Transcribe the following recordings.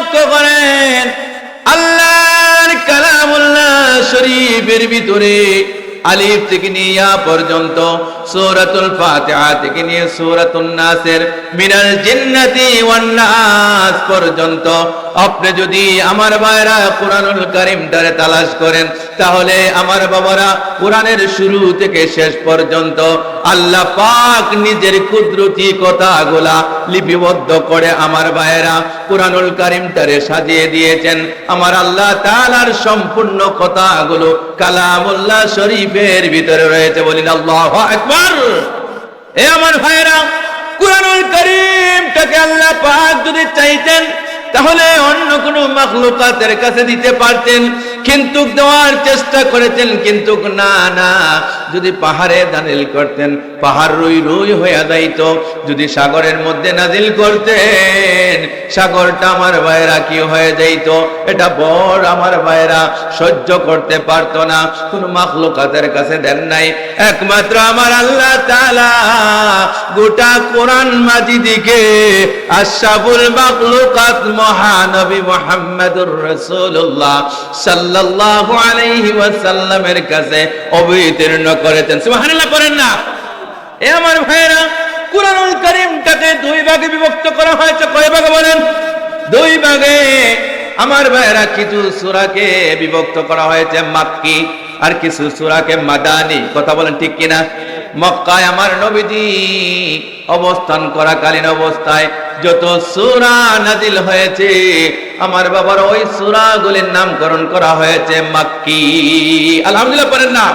লক্ষ্য করেন আল্লাহর কালামুল্লাহ শরীফের ভিতরে আলিফ থেকে নিয়া পর্যন্ত সূরাতুল ফাতিহা থেকে নিয়ে সূরাতুন নাসের মিনাল জিন্নাতি ওয়ান নাস পর্যন্ত। আপনি যদি আমার ভাইরা কোরআনুল কারীমটারে তালাশ করেন, তাহলে আমার বাবারা কোরআনের শুরু থেকে শেষ পর্যন্ত আল্লাহ পাক নিজের কুদরতি কথাগুলা লিপিবদ্ধ করে আমার ভাইয়েরা কোরআনুল কারীমটারে সাজিয়ে দিয়েছেন। আমার আল্লাহ তাআলার সম্পূর্ণ কথাগুলো কালামুল্লাহ শরীফের ভিতরে রয়েছে। বলিন আল্লাহু আকবার। এ আমার ভাইয়েরা কুরানুল করিমটাকে আল্লাহ পাক যদি চাইতেন, তাহলে অন্য কোন মাকলুকাতের কাছে দিতে পারতেন। কিন্তু দেওয়ার চেষ্টা করেছেন, কিন্তু না না। যদি পাহাড়ে দানিল করতেন, পাহাড় রুই রুই হয়ে যাইত। যদি সাগরের মধ্যে নাজিল করতেন, সাগরটা আমার ভাইরা কি হয়ে যাইত? এটা বড় আমার ভাইরা সহ্য করতে পারতো না। কোন মাখলুকাতের কাছে দেন নাই। একমাত্র আমার আল্লাহ তাআলা গোটা কোরআন মাজিদিকে আশরাফুল মাখলুকাত মহানবী মুহাম্মদুর রাসূলুল্লাহ সাল্লাল্লাহু আলাইহি ওয়াসাল্লামের কাছে অবতীর্ণ করেছেন। সুবহানাল্লাহ করেন না। এ আমার ভাইরা কুরআনুল কারীমটাকে দুই ভাগে বিভক্ত করা হয়েছে। কয় ভাগে বলেন? দুই ভাগে। আমার কিছু সূরাকে বিভক্ত করা হয়েছে মাক্কি আর কিছু সূরাকে কথা বলেন ঠিক মক্কায় আমার নবীজি অবস্থান করাকালীন অবস্থায় যত সূরা নাজিল হয়েছে, আমার বাবার ওই সূরাগুলির নামকরণ করা হয়েছে মাক্কি। আলহামদুলিল্লাহ পড়েন না।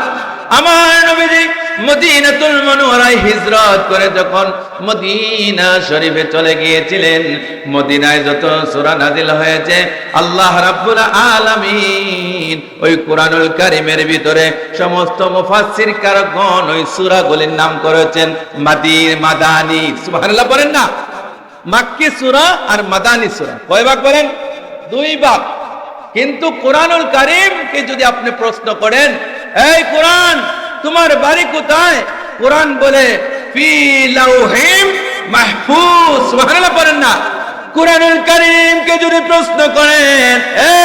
আমার নবীজি মদিনাতুল মনোহরায় হিজরত করে যখন মদিনা শরীফে চলে গিয়েছিলেন, মদিনায় যত সূরা নাজিল হয়েছে, আল্লাহ রাব্বুল আলামিন ওই কোরআনুল কারীমের ভিতরে সমস্ত মুফাসসির কারগণ ওই সূরাগুলির নাম করেছেন মাদি মাদানি। সুবহানাল্লাহ বলেন না, মাক্কি সূরা আর মাদানি সূরা। কয় ভাগ বলেন? দুই ভাগ। কিন্তু কোরআনুল কারীমকে যদি আপনি প্রশ্ন করেন এই কোরআন, তোমার বাড়ি কোথায়? কোরআন বলে, ফি মাহফুজ। না। কোরআনুল প্রশ্ন এ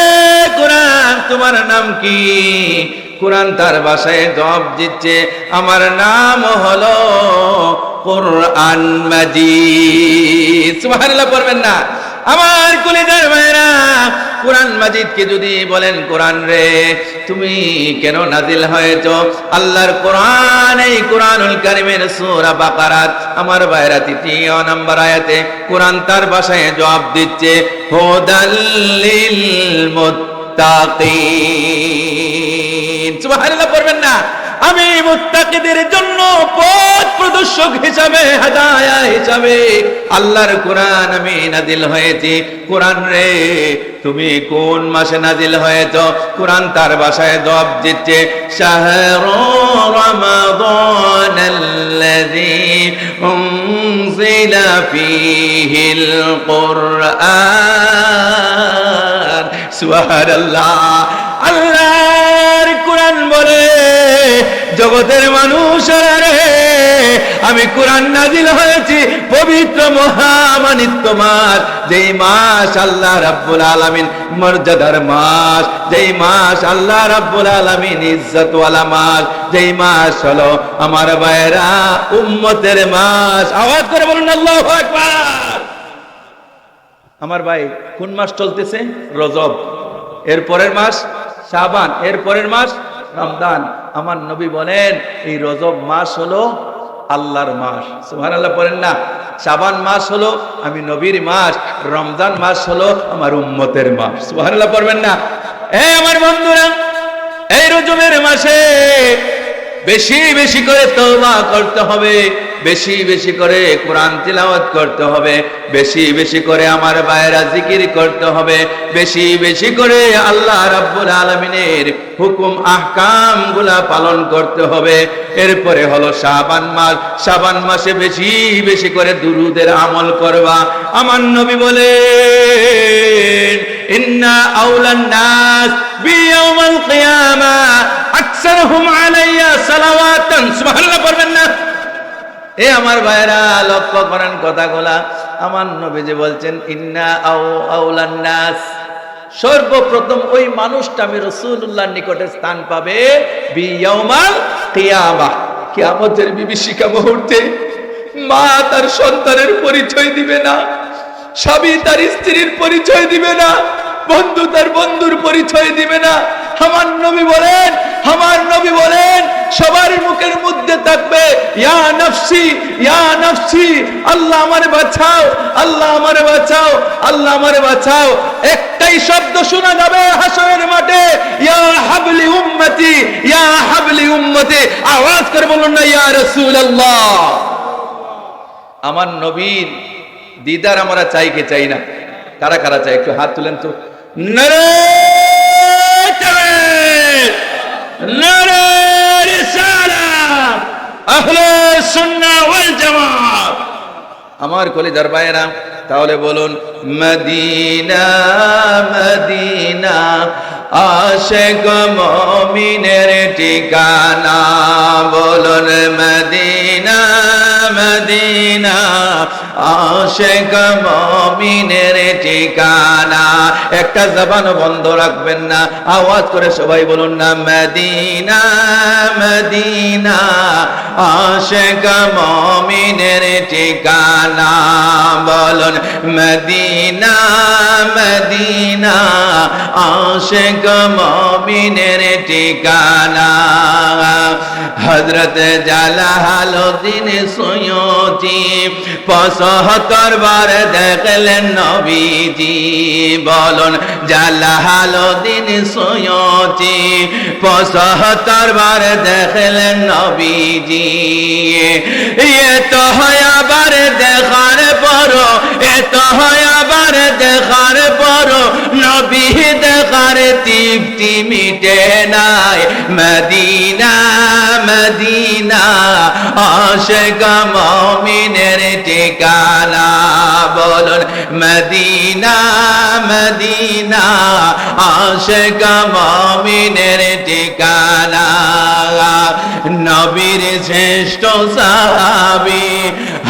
কোরআন, তোমার নাম কি? কোরআন তার দিচ্ছে, আমার নাম হলো কোরআন মাজিদ। সুবহানাল্লাহ পড়বেন না। আমার কলিজার ভাইরা কোরআন মাজিদকে যদি বলেন, কোরআন রে, তুমি কেন নাজিল হয়েছ? আল্লাহর কোরআন, এই কোরআনুল কারিমের সূরা বাকারাত। আমার ভাইরা তৃতীয় নাম্বার আয়াতে কোরআন তার ভাষায় জবাব দিচ্ছে হুদাল্লিল মুত্তাকিন। সুবহানাল্লাহ, পড়বেন না। আমি মুত্তাকিদের জন্য পথ প্রদর্শক হিসাবে, হাদায়া হিসাবে আল্লাহর কোরআন আমি নাজিল হয়েছি। কোরআন রে, তুমি কোন মাসে নাজিল হয়েছ? কোরআন তার ভাষায় জবাব দিচ্ছে, শাহরু রমাদান আল্লাযী উনজিলা ফীহিল কুরআন সুবহানাল্লাহ। আল্লাহর কোরআন বলে, জগতের মানুষ রে, আমি কোরআন নাজিল হয়েছি, পবিত্র মহামানিত্য মাস। যেই মাস আল্লাহ রাব্বুল আলামিন, মর্যাদার মাস। যেই মাস আল্লাহ রাব্বুল আলামিন, ইজ্জতওয়ালা মাস। যেই মাস হলো আমার ভাইরা উম্মতের মাস। আওয়াজ করে বলুন, আল্লাহু আকবার। আমার ভাই, কোন মাস চলতেছে? রজব। এর পরের মাস শাবান, এর পরের মাস রমজান। আমার নবী বলেন, এই রজব মাস হলো আল্লাহর মাস। সুহান আল্লাহ বলেন না, শাবান মাস হলো আমি নবীর মাস, রমজান মাস হলো আমার উম্মতের মাস। সুহান আল্লাহ পড়বেন না। এ আমার বন্ধুরা, এই রজবের মাসে বেশি বেশি করে তওবা করতে হবে। বেশি বেশি করে কোরআন তিলাওয়াত করতে হবে, বেশি বেশি করে আমার বায়রা জিকির করতে হবে, বেশি বেশি করে আল্লাহ রাব্বুল আলামিনের হুকুম আহকামগুলা পালন করতে হবে। এরপরে হলো শাবান মাস, শাবান মাসে বেশি বেশি করে দুরুদের আমল করবা। আমার নবী বলেন, ইন্না আউলান নাস বিয়াউমাল কিয়ামা, আকসারহুম আলাইয়া সালাওয়াতান। সুবহানাল্লাহ পড়বেন না। এ আমার ভাইরা লক্ষ্য করেন কথাগুলা। আমার নবীজি বলছেন, ইন্না আউ আউলান নাস। সর্বপ্রথম ওই মানুষটা আমি রসুল্লাহর নিকটে স্থান পাবে বিয়াউমাল কিয়ামা কিয়ামতের বিভীষিকা মুহূর্তে মা তার সন্তানের পরিচয় দিবে না, স্বামী তার স্ত্রীর পরিচয় দিবে না, বন্ধু তার বন্ধুর পরিচয় দিবে না আমার নবী বলেন, আমার নবী বলেন, সবার মুখের মধ্যে থাকবে, ইয়া নফসি ইয়া নফসি, আল্লাহ আমারে বাঁচাও, আল্লাহ আমারে বাঁচাও, আল্লাহ আমারে বাঁচাও। একটাই শব্দ শোনা যাবে হাসরের মাঠে, ইয়া হাবলি উম্মতি, ইয়া হাবলি উম্মতি। আওয়াজ করে বলুন না, ইয়া রাসূলুল্লাহ। আমার নবীর দিদার আমরা চাই কে চাই না? কারা কারা চাই? একটু হাত তুলেন তো। আমার কলিদার ভাইয়েরা তাহলে বলুন, মদিনা মদিনা, আশেক মমিনের ঠিকানা। বলুন, মদিনা মদিনা, আশেক মমিনের ঠিকানা। একটা জবান বন্ধ রাখবেন না, আওয়াজ করে সবাই বলুন না, মদিনা মদিনা, আশেক মমিনের ঠিকানা। বলুন মদিনা মদিনা, আশেক মমিনের ঠিকানা। হজরত জালাহালুদ্দিন সৈয়দি পঁচাত্তর বার দেখলেন নবীজি। বলুন জালাহালুদ্দিন সৈয়দি পঁচাত্তর বার দেখলেন নবীজি। এ তো হয় আবার দেখার পর এ তো হয় আবার দেখার পর নবী দেখার তৃপ্তি মিটে নাই। মদিনা মদিনা আশেক মমিনের ঠিকানা বলুন, মদিনা মদিনা। নবীর শ্রেষ্ঠ সাহাবি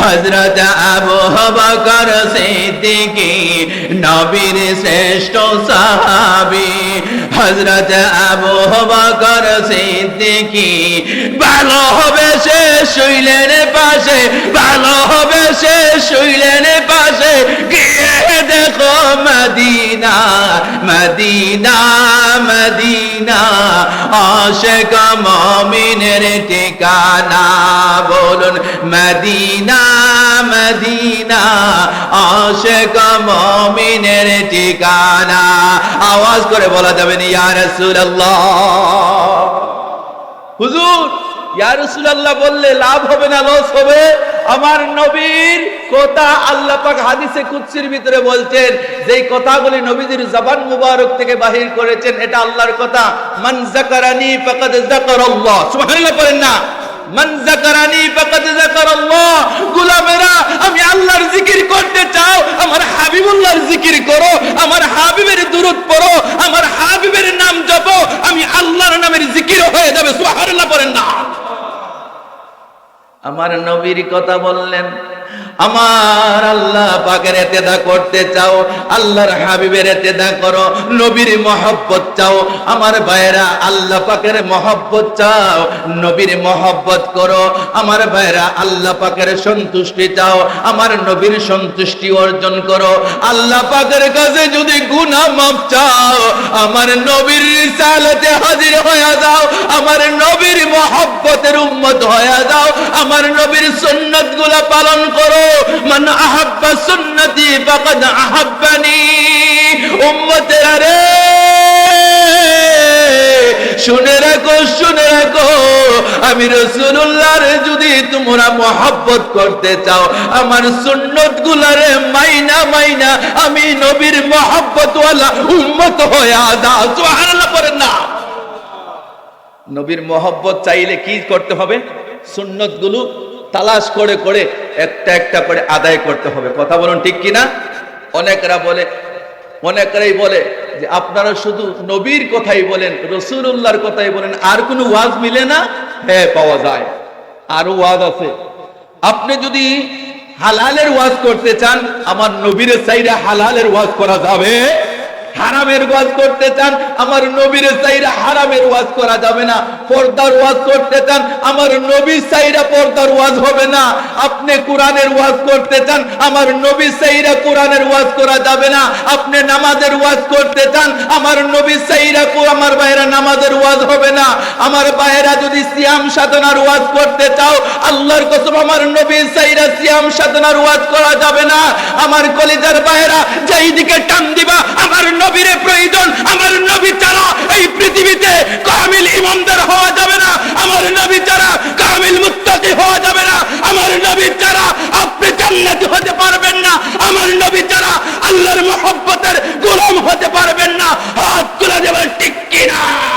হজরত আবু বকর সিদ্দিকী, নবীর শ্রেষ্ঠ সাহাবি হজরত আবু বকর সিদ্দিকী। ভালো হবে সে শুইলেন পাশে, ভালো হবে সে শুইলেন পাশে। গিয়ে দেখো মদিনা মদিনা মদিনা। আশেক মমিনের ঠিকানা, বলুন মদিনা মদিনা। আশেক মমিনের ঠিকানা। আওয়াজ করে বলা যাবে না, ইয়া রাসূলুল্লাহ। হুজুর বললে, লাভ হবে না, লস হবে। আমার নবীর কথা আল্লাহ পাক হাদিসে কুদসির ভিতরে বলছেন, যেই কথাগুলি নবীজির জবান মুবারক থেকে বাহির করেছেন, এটা আল্লাহর কথা। মান যাকারানি ফাকাদ যাকারাল্লাহ। সুবহানাল্লাহ বলেন না। মান যাকারানি ফাকাদ যাকারাল্লাহ। গোলামেরা, আমি আল্লাহর জিকির করতে চাও, আমার হাবিবুল্লাহর জিকির করো, আমার হাবিবের দুরূদ পড়ো, আমার হাবিবের নাম জপো, আমি আল্লাহর নামের জিকির হয়ে যাবে। সুবহানাল্লাহ বলেন না। আমার নবীর কথা বললেন। আমার আল্লাহ পাকের এতেদা করতে চাও, আল্লাহর হাবিবের এতেদা করো, নবীর মহব্বত চাও, আমার ভাইরা আল্লাহ পাকের মহব্বত চাও, নবীর মহব্বত করো, আমার ভাইরা আল্লাহ পাকের সন্তুষ্টি চাও, আমার নবীর সন্তুষ্টি অর্জন করো, আল্লাহ পাকের কাছে যদি গুনাহ মাফ চাও, আমার নবীর রিসালাতে হাজির হয়ে যাও, আমার নবীর মহব্বতের উম্মত হয়ে যাও, আমার নবীর সুন্নাতগুলা পালন করো মান আহাব্বা সুন্নতি ফাকাদ আহাব্বানি। উম্মতেরা রে শুনে রাখো শুনে রাখো। আমি রসুল্লাহর যদি তোমরা মহাব্বত করতে চাও, আমার সুন্নত গুলারে মাইনা মাইনা। আমি নবীর মহাব্বত উম্মত হয়ে আদা। সুবহানাল্লাহ পড়েন না। নবীর মহব্বত চাইলে কি করতে হবে? সুন্নতগুলো তালাশ করে করে একটা একটা করে আদায় করতে হবে। কথা বলুন ঠিক কিনা? অনেকরা বলে, অনেকরাই বলে যে আপনারা শুধু নবীর কথাই বলেন রসুল্লাহর কথাই বলেন, আর কোনো ওয়াজ মিলে না? হ্যাঁ পাওয়া যায়। আরও ওয়াজ আছে। আপনি যদি হালালের ওয়াজ করতে চান, আমার নবীর সাইডে হালালের ওয়াজ করা যাবে। হারামের ওয়াজ করতে চান, আমার নবীর সাইরা হারামের ওয়াজ করা যাবে না। পর্দার ওয়াজ করতে চান, আমার নবীর সাইরা পর্দার ওয়াজ হবে না। আপনি কোরআনের ওয়াজ করতে চান, আমার নবীর সাইরা কোরআনের ওয়াজ করা যাবে না। আপনি নামাজের ওয়াজ করতে চান, আমার নবীর সাইরা আমার বাইরা নামাজের ওয়াজ হবে না। আমার বাইরা যদি সিয়াম সাধনার ওয়াজ করতে চাও, আল্লাহর কসম, আমার নবীর সাইরা সিয়াম সাধনার ওয়াজ করা যাবে না। আমার কলিজার বাইরা যেই দিকে টান দিবা, আমার নবীর প্রয়োজন। আমার নবী ছাড়া এই পৃথিবীতে কামিল ইমানদার হওয়া যাবে না। আমার নবী ছাড়া কামিল মুত্তাকি হওয়া যাবে না। আমার নবী ছাড়া আপনি জান্নাতি হতে পারবেন না। আমার নবী ছাড়া আল্লাহর মহব্বতের গোলাম হতে পারবেন না। হাত তুলে দেবেন ঠিক কিনা?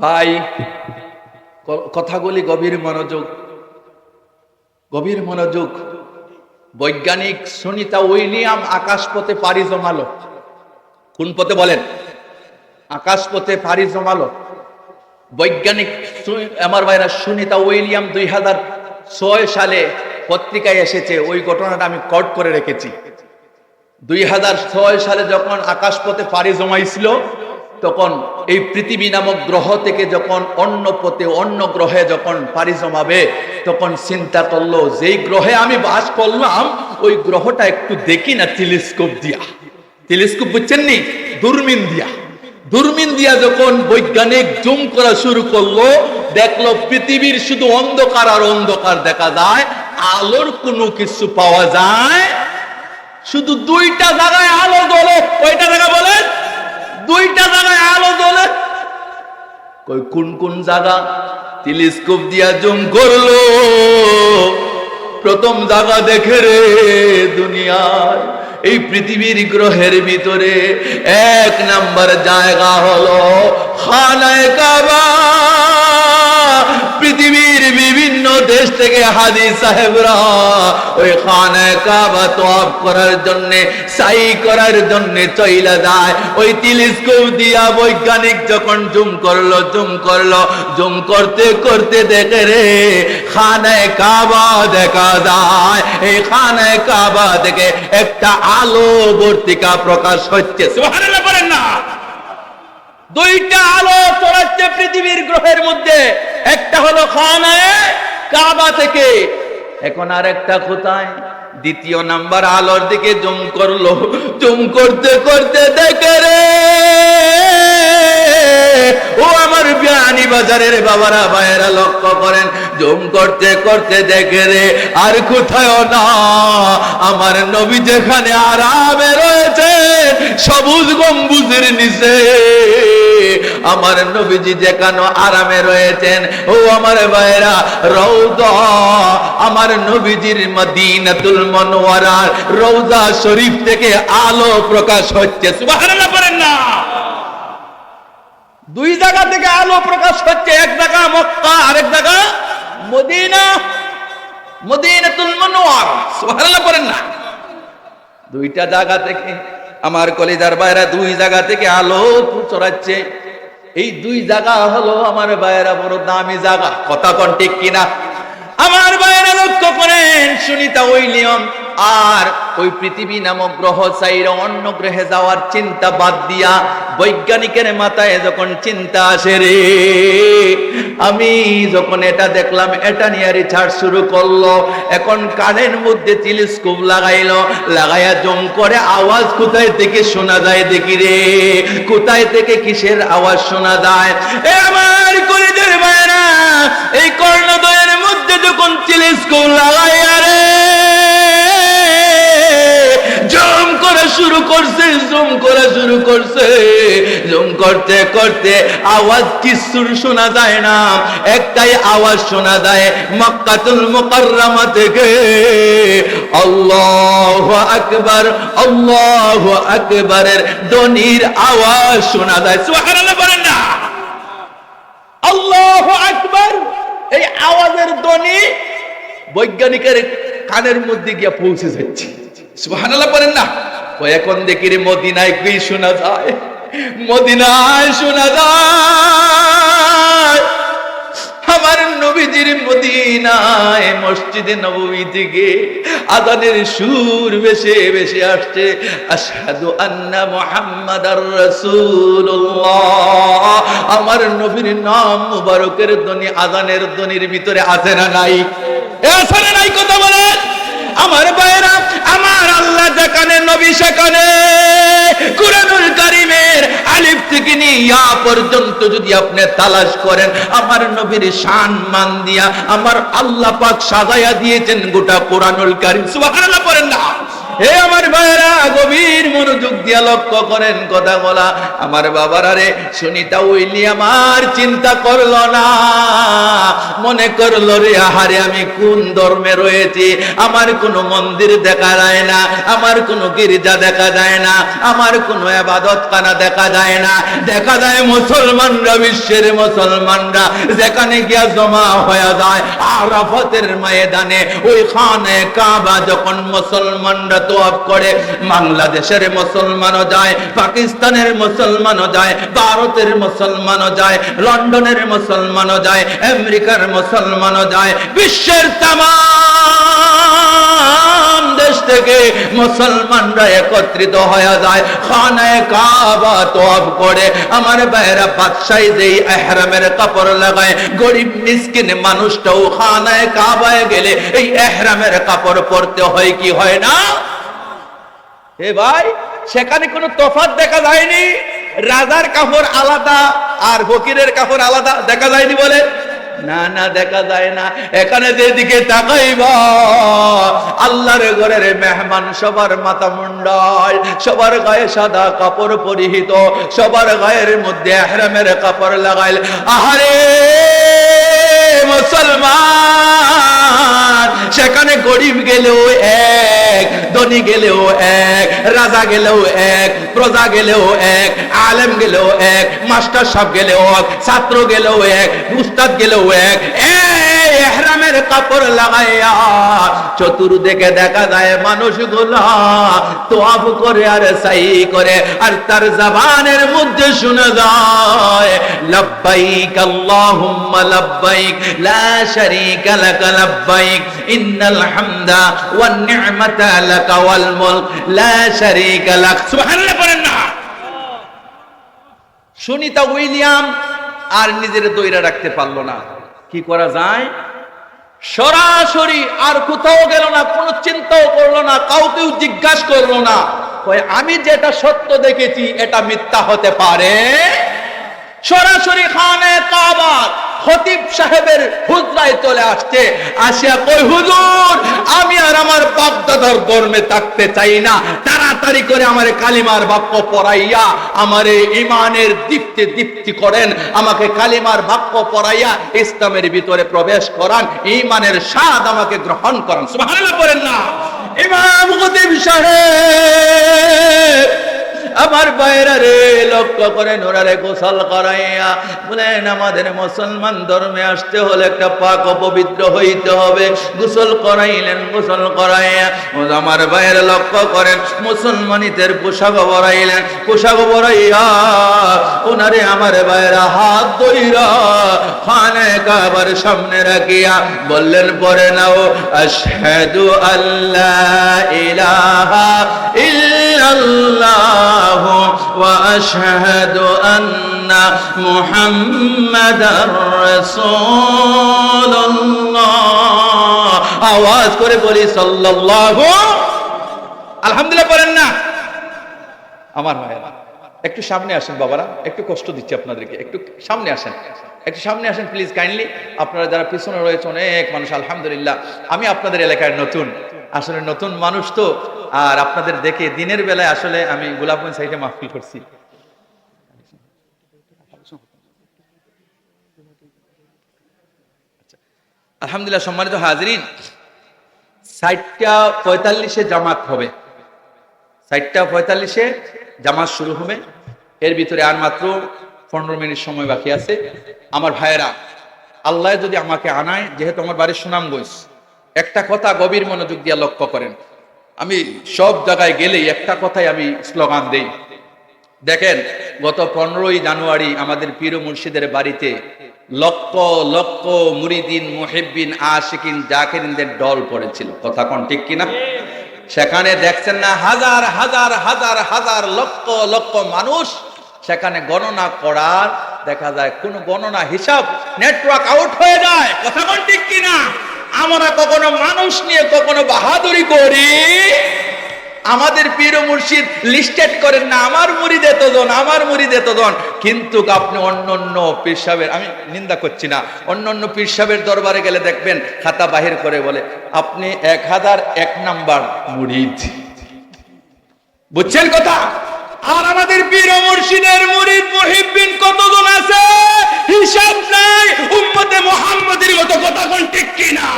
ভাই ক- কথাগুলি গভীর মনোযোগ গভীর মনোযোগ। বৈজ্ঞানিক সুনিতা উইলিয়াম আকাশপথে পাড়ি জমালো। কোন পথে বলেন? আকাশপথে পাড়ি জমালো। বৈজ্ঞানিক আমার ভাইরা সুনিতা উইলিয়াম দুই হাজার ছয় সালে পত্রিকায় এসেছে। ওই ঘটনাটা আমি কট করে রেখেছি। দুই হাজার ছয় সালে যখন আকাশপথে পাড়ি জমাইছিল তখন এই পৃথিবী নামক গ্রহ থেকে যখন অন্য পথে, অন্য গ্রহে যখন পাড়ি জমাবে, তখন চিন্তা করল, যেই গ্রহে আমি বাস করলাম, ওই গ্রহটা একটু দেখি না, টেলিস্কোপ দিয়া। টেলিস্কোপ বুঝছেন নি? দূরবীন দিয়া। দূরবীন দিয়া যখন বৈজ্ঞানিক জুম করা শুরু করল, দেখল পৃথিবীর শুধু অন্ধকার আর অন্ধকার দেখা যায়, আলোর কোনো কিছু পাওয়া যায়। শুধু দুইটা জায়গায় আলো জ্বলে, কয়টা জায়গা বলেন? দুইটা জায়গায় আলো জ্বলে। কই, কোন কোন জায়গা? টেলিস্কোপ দিয়া জুম করল। প্রথম জায়গা দেখে রে দুনিয়ায়। এই পৃথিবীর গ্রহের ভিতরে এক নাম্বার জায়গা হলো খানায় কাবা। পৃথিবীর বিভিন্ন দেশ থেকে হাজি সাহেবরা ওই খানায় কাবা তোয়াব করার জন্য, সাই করার জন্য চইলা যায়। ওই টেলিস্কোপ দিয়া বৈজ্ঞানিক যখন জুম করল জুম করল, জুম করতে করতে দেখে রে খানায় কাবা দেখা যায়। এই খানায় কাবা থেকে একটা আলো বর্তিকা প্রকাশ হচ্ছে। সুবহানাল্লাহ, বলেন না। দুইটা আলো চড়াচ্ছে পৃথিবীর গ্রহের মধ্যে। একটা হলো খানায়, কাবা থেকে। এখন আর একটা কোথায়? দ্বিতীয় নাম্বার আলোর দিকে জুম করল। জুম করতে করতে দেখে রে! ও আমার বিয়ানি বাজারের বাবারা, ভাইয়েরা লক্ষ্য করেন, জুম করতে করতে দেখে রে, আর কোথায় না, আমার নবী যেখানে আরামে রয়েছে, সবুজ গম্বুজের নিচে। আমার নবীজি যেখানে আরামে রয়েছেন, ও আমার ভাইরা রৌদা আমার নবীজির মদিনাতুল মনোয়ারার রৌদা শরীফ থেকে আলো প্রকাশ হচ্ছে। সুবহানাল্লাহ বলেন না। দুই জায়গা থেকে আলো প্রকাশ হচ্ছে এক জায়গা মক্কা, আরেক জায়গা মদিনা। মদিনাতুল মনোয়ার সুবহানাল্লাহ বলেন না। দুইটা জায়গা থেকে আমার কলিজার বাইরা দুই জায়গা থেকে আলো চড়াচ্ছে। এই দুই জায়গা হলো আমার বাইরা বড় দামি জায়গা। কথা কন ঠিক কিনা? আমার বাইরা লক্ষ্য করেন সুনিতা উইলিয়াম আর ওই পৃথিবী নামক গ্রহ চাইরা অন্য গ্রহে যাওয়ার চিন্তা বাদ দিয়া বৈজ্ঞানিকের মাথায় যখন চিন্তা আসে রে, আমি যখন এটা দেখলাম, এটা নিয়ে রিসার্চ শুরু করল, এখন কানের মধ্যে টেলিস্কোপ লাগাইলো, লাগাইয়া জম করে আওয়াজ কোথায় থেকে শোনা যায় দেখি রে, কোথায় থেকে কিসের আওয়াজ শোনা যায়? আমার এই কর্ণদয়ের মধ্যে যখন টেলিস্কোপ লাগাইয়া রে করা শুরু করছে, জুম করা শুরু করছে। জুম করতে করতে আওয়াজ কিছুর শোনা যায় না। একটাই আওয়াজ শোনা যায়, মক্কাতুল মুকাররমা থেকে। আল্লাহু আকবার, আল্লাহু আকবারের ধ্বনির আওয়াজ শোনা যায়। সুবহানাল্লাহ বলেন না। আল্লাহু আকবার, এই আওয়াজের ধ্বনি বৈজ্ঞানিকের কানের মধ্যে গিয়া পৌঁছে যাচ্ছে। সুবহানাল্লাহ বলেন না। এখন দেখি রে মদিনায় কি শোনা যায়? মদিনায় শোনা যায়। আমার নবীজির মদিনায় মসজিদে নববী থেকে আদানের সুর বেশে বেশে আসছে, আশহাদু আন্না রাসূলুল্লাহ। আমার নবীর নাম মুবারকের ধ্বনি আদানের ধ্বনির ভিতরে আছে না নাই? আছে না নাই? কথা বলেন। আমার ভাইরা আমার আল্লাহ যেখানে, নবী সেখানে। কুরআনুল কারীমের আলিফ থেকে নিয়ে ইয়া পর্যন্ত যদি আপনি তালাশ করেন, আমার নবীর শান মান দিয়া আমার আল্লাহ পাক সাজায়া দিয়েছেন গোটা কোরআনুল কারীম। সুবহানাল্লাহ, পড়েন না। হে আমার ভাইরা গভীর মনোযোগ দিয়া লক্ষ্য করেন কথা বলা আমার বাবারা রে সুনিতা উইলিয়াম আর চিন্তা করল না। মনে করল রে, আহারে আমি কোন ধর্মে রয়েছি? আমার কোনো মন্দির দেখা যায় না, আমার কোনো গির্জা দেখা যায় না, আমার কোনো আবাদত খানা দেখা যায় না। দেখা যায় মুসলমানরা, বিশ্বের মুসলমানরা, যেখানে গিয়া জমা হয়ে যায় আরাফতের ময়দানে। ওই খানে কাবা যখন মুসলমানরা তোয়াব করে, বাংলাদেশের মুসলমানও যায়, পাকিস্তানের মুসলমানও যায়, ভারতের মুসলমানও যায়, লন্ডনের মুসলমানও যায়, আমেরিকার মুসলমানও যায়, বিশ্বের তাম দেশ থেকে মুসলমানরা একত্রিত হয়ে যায় খানায় কাবা তোয়াব করে। আমার বাইরা বাদশাহী যেই এহরামের কাপড় লাগায়, গরিব মিসকিন মানুষটাও খানায় কাবায় গেলে এই এহরামের কাপড় পরতে হয় কি হয় না? এ ভাই, সেখানে কোনো তফাৎ দেখা যায়নি? রাজার কাপড় আলাদা আর ফকিরের কাপড় আলাদা দেখা যায়নি বলে? না না, দেখা যায় না। এখানে যেদিকে তাকাইবা, আল্লাহর ঘরের মেহমান সবার মাথা মুন্ডাল সবার গায়ে সাদা কাপড় পরিহিত, সবার গায়ের মধ্যে এহরামের কাপড় লাগাইল। আহারে, মুসলমান, সেখানে গরিব গেলেও এক ধনী গেলেও এক, রাজা গেলেও এক, প্রজা গেলেও এক, আলেম গেলেও এক, মাস্টার সাহেব গেলেও এক, ছাত্র গেলেও এক, উস্তাদ গেলেও এক এই এহরামের কাপড় লাগাইয়া চতুর্দিকে দেখা যায় মানুষগুলা তোয়াব করে আর সাই করে, আর তার জবানের মধ্যে শুনে যায়, লব্বাইক আল্লাহুম্মা লব্বাইক, লা শারীকা লাক লব্বাইক, ইন্নাল হামদা ওয়ান নি'মাতা লাক ওয়াল মুলক, লা শারীকা লাক সুবহানাল্লাহ পড়েন না। সুনিতা উইলিয়াম আর নিজের দইরা রাখতে পারল না। কি করা যায়? সরাসরি আর কোথাও গেল না, কোনো চিন্তাও করল না, কাউকেও জিজ্ঞাসা করল না। আমি যেটা সত্য দেখেছি, এটা মিথ্যা হতে পারে? সরাসরি খানে কাবা খতিব সাহেবের হুজরায় চলে আসছে। আসিয়া কই হুজুর, আমি আর আমার বাপ দাদার ধর্মে থাকতে চাই না। তাড়াতাড়ি করে আমার কালিমার বাক্য পড়াইয়া আমারে ইমানের দীপ্তি দীপ্তি করেন। আমাকে কালিমার বাক্য পড়াইয়া ইসলামের ভিতরে প্রবেশ করান। ইমানের স্বাদ আমাকে গ্রহণ করান। সুবহানাল্লাহ করেন না। ইমাম খতিব সাহেব আমার বাইরা রে, লক্ষ্য করে নোরারে গোসল করাইয়া বলেন, আমাদের মুসলমান ধর্মে আসতে হলে একটা পাক অপবিত্র হইতে হবে। গোসল করাইলেন, গোসল করাইয়া আমার বাইরে লক্ষ্য করেন, মুসলমানিদের পোশাক বড়াইলেন পোশাক বড়াইয়া ওনারে আমার বাইরা হাত দইরা খানে কাবার সামনে রাখিয়া বললেন, পরে নাও, আশহাদু আল্লাহ ইলাহা ইল্লাল্লাহ। واشهد ان محمدا رسول الله আওয়াজ করে বলি সাল্লাল্লাহু আলহামদুলিল্লাহ বলেন না আমার ভাইরা একটু সামনে আসেন বাবারা একটু কষ্ট দিচ্ছি আপনাদেরকে একটু সামনে আসেন একটু সামনে আসেন প্লিজ কাইন্ডলি আপনারা যারা পিছনে রয়েছে, অনেক মানুষ, আলহামদুলিল্লাহ। আমি আপনাদের এলাকায় নতুন। আসলে নতুন মানুষ তো। আর আপনাদের দেখে দিনের বেলায় আসলে আমি গোলাপগঞ্জ সাইডে মাহফিল করছি। আলহামদুলিল্লাহ, সম্মানিত হাজরিন, সাইটটা পঁয়তাল্লিশে জামাত হবে। সাইটটা পঁয়তাল্লিশে জামাত শুরু হবে। এর ভিতরে আর মাত্র পনেরো মিনিট সময় বাকি আছে। আমার ভাইয়েরা, আল্লাহ যদি আমাকে আনায়, যেহেতু আমার বাড়ির সুনাম সুনামগঞ্জ, একটা কথা গভীর মনোযোগ দিয়ে লক্ষ্য করেন। আমি সব জায়গায় গেলেই একটা কথাই আমি স্লোগান দেই। দেখেন, গত পনেরোই জানুয়ারি আমাদের পীর মুর্শিদের বাড়িতে লক্ষ লক্ষ মুরিদিন, মুহিব্বিন, আশিকিন, জাকিরিনদের দল পড়েছিল। কথা কোন ঠিক কিনা? সেখানে দেখছেন না, হাজার হাজার হাজার হাজার লক্ষ লক্ষ মানুষ সেখানে গণনা করার, দেখা যায় কোন গণনা হিসাব নেটওয়ার্ক আউট হয়ে যায়। কথা কোন ঠিক কিনা? আমরা কখনো মানুষ নিয়ে কখনো বাহাদুরি করি। আমাদের পীর মুর্শিদ লিস্টেড করেন না, আমার মুরিদ এতজন আমার মুরিদ এতজন কিন্তু আপনি অন্য অন্য পীর সাহেবের, আমি নিন্দা করছি না অন্য অন্য পীর সাহেবের দরবারে গেলে দেখবেন খাতা বাহির করে বলে, আপনি এক হাজার এক নাম্বার মুরিদ। বুঝছেন কথা? আর আমাদের ও মুর্শিদের মুরিদ মুহিব্বিন কতজন আছে? হিসাব নাই। উম্মতে মুহাম্মাদের মতো কথা কোন ঠিক কিনা?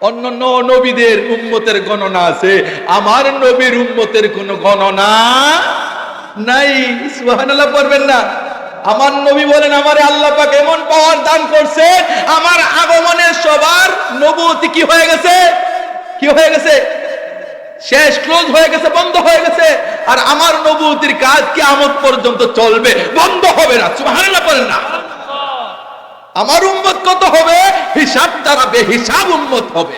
অন্যান্য নবীদের উম্মতের গণনা আছে। আমার নবীর উম্মতের কোন গণনা নাই। সুবহানাল্লাহ পড়বেন না। আমার নবী বলেন, আমারে আল্লাহ পাক এমন পাওয়ার দান করছে, আমার আগমনের সবার নবুতি কি হয়ে গেছে? কি হয়ে গেছে? শেষ ক্লোজ হয়ে গেছে, বন্ধ হয়ে গেছে। আর আমার নবুতির কাজ কি আমত পর্যন্ত চলবে, বন্ধ হবে না, সুবহানাল্লাহ না। আমার উম্মত কত হবে? হিসাব তারা বেহিসাব উম্মত হবে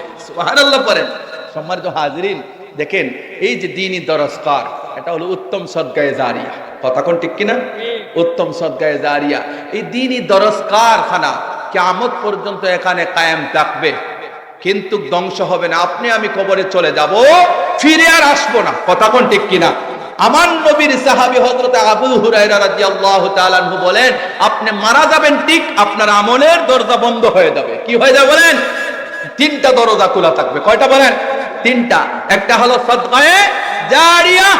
সম্মানিত হাজরিন, দেখেন, এই যে দিনই দরস্কার, এটা হলো উত্তম সদগায়ে জারিয়া। কথা কোন ঠিক কিনা? উত্তম সদগায়ে জারিয়া। এই দিনই দরস্কার খানা কিয়ামত পর্যন্ত এখানে কায়েম থাকবে। কিন্তু ধ্বংস হবে না। আপনি আমি কবরে চলে যাব, ফিরে আর আসব না। কথা কোন ঠিক কিনা? আমার নবীর সাহাবী হযরত আবু আনহু বলেন, আপনি মারা যাবেন ঠিক, আপনার আমলের দরজা বন্ধ হয়ে যাবে। কি হয়ে যাবে বলেন? তিনটা দরজা খোলা থাকবে। কয়টা বলেন? তিনটা। একটা হলো সদকায়ে জারিয়া।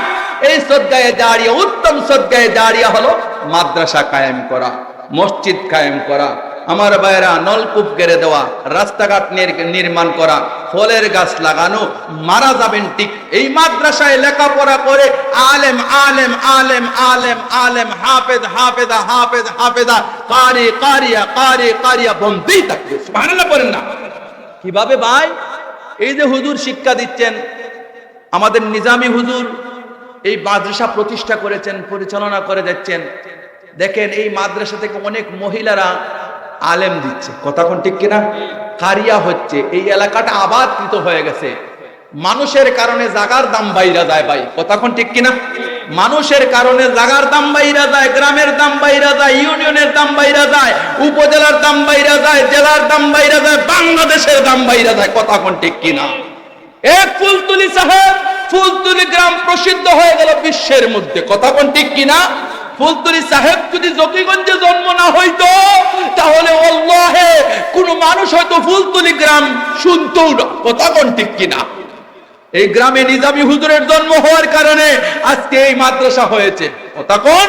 এই সদকায়ে জারিয়া, উত্তম সদকায়ে জারিয়া হলো মাদ্রাসা কায়েম করা, মসজিদ কায়েম করা। আমার ভাইয়েরা নলকূপ গেড়ে দেওয়া, রাস্তাঘাট নির্মাণ করা, ফলের গাছ লাগানো, মারা যাবেন ঠিক এই মাদ্রাসায় লেখাপড়া করে আলেম আলেম আলেম আলেম আলেম, হাফেজ হাফেদা হাফেজ হাফেদা কারি, কারিয়া কারি, কারিয়া বন্ধই থাকবে, সুবহানাল্লাহ বলেন না। কীভাবে ভাই? এই যে হুজুর শিক্ষা দিচ্ছেন, আমাদের নিজামী হুজুর এই মাদ্রাসা প্রতিষ্ঠা করেছেন, পরিচালনা করে যাচ্ছেন। দেখেন এই মাদ্রাসা থেকে অনেক মহিলারা আলেম দিচ্ছে। কথা কোন ঠিক কিনা? কারিয়া হচ্ছে। এই এলাকাটা আবাদকৃত হয়ে গেছে। মানুষের কারণে জাগার দাম বাইরা যায় ভাই। কথা কোন ঠিক কিনা? মানুষের কারণে জাগার দাম বাইরা যায়, গ্রামের দাম বাইরা যায়, ইউনিয়নের দাম বাইরা যায়, উপজেলার দাম বাইরা যায়, জেলার দাম বাইরা যায়, বাংলাদেশের দাম বাইরা যায়। কথা কোন ঠিক কিনা? এক ফুলতুলি সাহেব, ফুলতুলি গ্রাম প্রসিদ্ধ হয়ে গেল বিশ্বের মধ্যে। কথা কোন ঠিক কিনা? ফুলতুলি সাহেব যদি জকিগঞ্জে জন্ম না হইতো, তাহলে অল্লাহে কোন মানুষ হয়তো ফুলতুলি গ্রাম শুনতো না। কথা কোন ঠিক কিনা? এই গ্রামে নিজামী হুজুরের জন্ম হওয়ার কারণে আজকে এই মাদ্রাসা হয়েছে। কথা কোন?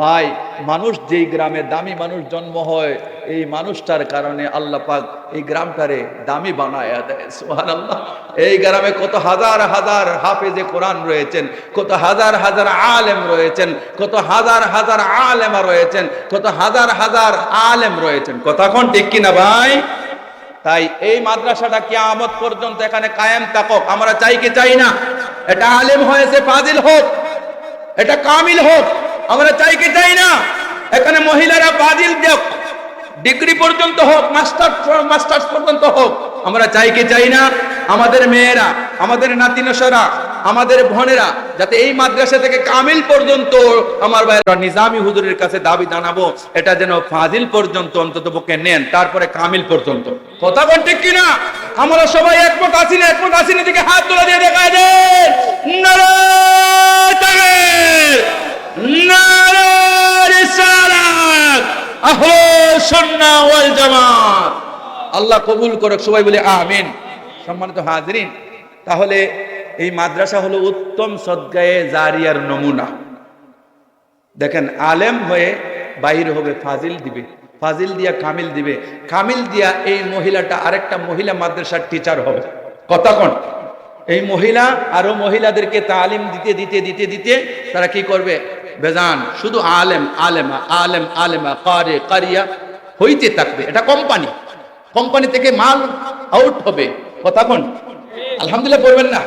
ভাই মানুষ যেই গ্রামে দামি মানুষ জন্ম হয়, এই মানুষটার কারণে আল্লাহ পাক এই গ্রামটারে দামি বানায় দেয়, সুবহানাল্লাহ। এই গ্রামে কত হাজার হাজার হাফেজে কোরআন রয়েছেন, কত হাজার হাজার আলেম রয়েছেন, কত হাজার হাজার আলেমা রয়েছেন, কত হাজার হাজার আলেম রয়েছেন। কথা কোন ঠিক কিনা ভাই? তাই এই মাদ্রাসাটা কি কিয়ামত পর্যন্ত এখানে কায়েম থাকক, আমরা চাই কি চাই না? এটা আলেম হয়েছে, ফাজিল হোক, এটা কামিল হোক। আমরা চাই কি চাই না? এখানে মহিলারা ফাজিল দেখ ডিগ্রি পর্যন্ত হোক, মাস্টার, মাস্টার্স পর্যন্ত হোক, আমরা চাই কি চাই না? আমাদের মেয়েরা, আমাদের নাতিনসরা, আমাদের বোনেরা, যাতে এই মাদ্রাসা থেকে কামিল পর্যন্ত আমার ভাইরা নিজামি হুজুরের কাছে দাবি জানাব, এটা যেন ফাজিল পর্যন্ত অন্তত পক্ষে নেন, তারপরে কামিল পর্যন্ত। কথা বল ঠিক কিনা? আমরা সবাই একমত আছি না, একমত আছি না দিকে হাত তোলা দিয়ে দেখায় দেন নারায় তাকবীর! নারায় রিসালাত! আহলে সুন্নাহ ওয়াল জামাত আল্লাহ কবুল করুক, সবাই বলে আমিন। সম্মানিত হাজরিন, তাহলে এই মাদ্রাসা হলো উত্তম সদ্গায়ে জারিয়ার নমুনা। দেখেন, আলেম হয়ে বাহির হবে, ফাজিল দিবে, ফাজিল দিয়া কামিল দিবে। কামিল দিয়া এই মহিলাটা, আরেকটা মহিলা মাদ্রাসার টিচার হবে। কথা কোন? এই মহিলা আরও মহিলাদেরকে তালিম দিতে দিতে দিতে দিতে তারা কি করবে? বেজান, শুধু আলেম, আলেমা আলেম, আলেমা কারে কারিয়া হইতে থাকবে। এটা কোম্পানি। কোম্পানি থেকে মাল আউট হবে। কথা কোন আলহামদুলিল্লাহ বলবেন না।